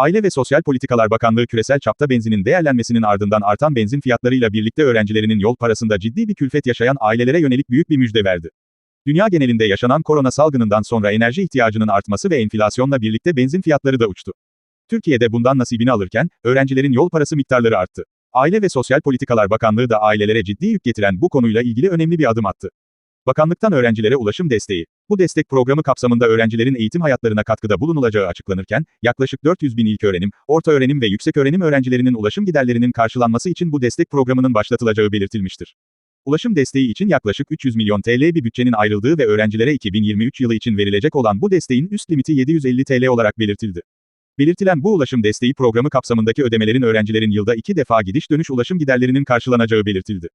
Aile ve Sosyal Politikalar Bakanlığı küresel çapta benzinin değerlenmesinin ardından artan benzin fiyatlarıyla birlikte öğrencilerinin yol parasında ciddi bir külfet yaşayan ailelere yönelik büyük bir müjde verdi. Dünya genelinde yaşanan korona salgınından sonra enerji ihtiyacının artması ve enflasyonla birlikte benzin fiyatları da uçtu. Türkiye'de bundan nasibini alırken, öğrencilerin yol parası miktarları arttı. Aile ve Sosyal Politikalar Bakanlığı da ailelere ciddi yük getiren bu konuyla ilgili önemli bir adım attı. Bakanlıktan öğrencilere ulaşım desteği. Bu destek programı kapsamında öğrencilerin eğitim hayatlarına katkıda bulunulacağı açıklanırken, yaklaşık 400 bin ilköğrenim, ortaöğrenim ve yükseköğrenim öğrencilerinin ulaşım giderlerinin karşılanması için bu destek programının başlatılacağı belirtilmiştir. Ulaşım desteği için yaklaşık 300 milyon TL bir bütçenin ayrıldığı ve öğrencilere 2023 yılı için verilecek olan bu desteğin üst limiti 750 TL olarak belirtildi. Belirtilen bu ulaşım desteği programı kapsamındaki ödemelerin öğrencilerin yılda iki defa gidiş dönüş ulaşım giderlerinin karşılanacağı belirtildi.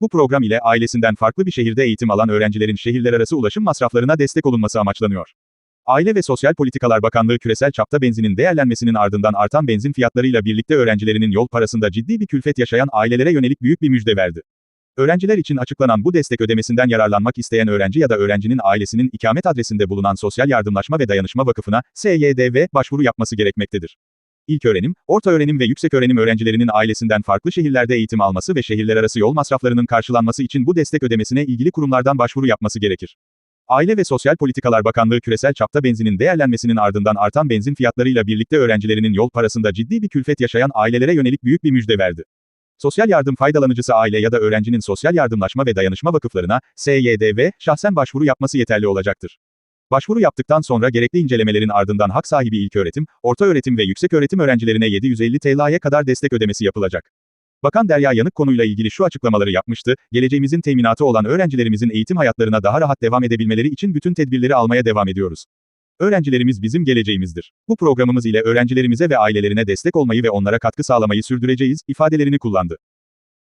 Bu program ile ailesinden farklı bir şehirde eğitim alan öğrencilerin şehirler arası ulaşım masraflarına destek olunması amaçlanıyor. Aile ve Sosyal Politikalar Bakanlığı küresel çapta benzinin değerlenmesinin ardından artan benzin fiyatlarıyla birlikte öğrencilerinin yol parasında ciddi bir külfet yaşayan ailelere yönelik büyük bir müjde verdi. Öğrenciler için açıklanan bu destek ödemesinden yararlanmak isteyen öğrenci ya da öğrencinin ailesinin ikamet adresinde bulunan Sosyal Yardımlaşma ve Dayanışma Vakfı'na, SYDV, başvuru yapması gerekmektedir. İlköğrenim, ortaöğrenim ve yükseköğrenim öğrencilerinin ailesinden farklı şehirlerde eğitim alması ve şehirler arası yol masraflarının karşılanması için bu destek ödemesine ilgili kurumlardan başvuru yapması gerekir. Aile ve Sosyal Politikalar Bakanlığı küresel çapta benzinin değerlenmesinin ardından artan benzin fiyatlarıyla birlikte öğrencilerinin yol parasında ciddi bir külfet yaşayan ailelere yönelik büyük bir müjde verdi. Sosyal yardım faydalanıcısı aile ya da öğrencinin sosyal yardımlaşma ve dayanışma vakıflarına, SYDV, şahsen başvuru yapması yeterli olacaktır. Başvuru yaptıktan sonra gerekli incelemelerin ardından hak sahibi ilköğretim, ortaöğretim ve yükseköğretim öğrencilerine 750 TL'ye kadar destek ödemesi yapılacak. Bakan Derya Yanık konuyla ilgili şu açıklamaları yapmıştı, geleceğimizin teminatı olan öğrencilerimizin eğitim hayatlarına daha rahat devam edebilmeleri için bütün tedbirleri almaya devam ediyoruz. Öğrencilerimiz bizim geleceğimizdir. Bu programımız ile öğrencilerimize ve ailelerine destek olmayı ve onlara katkı sağlamayı sürdüreceğiz, ifadelerini kullandı.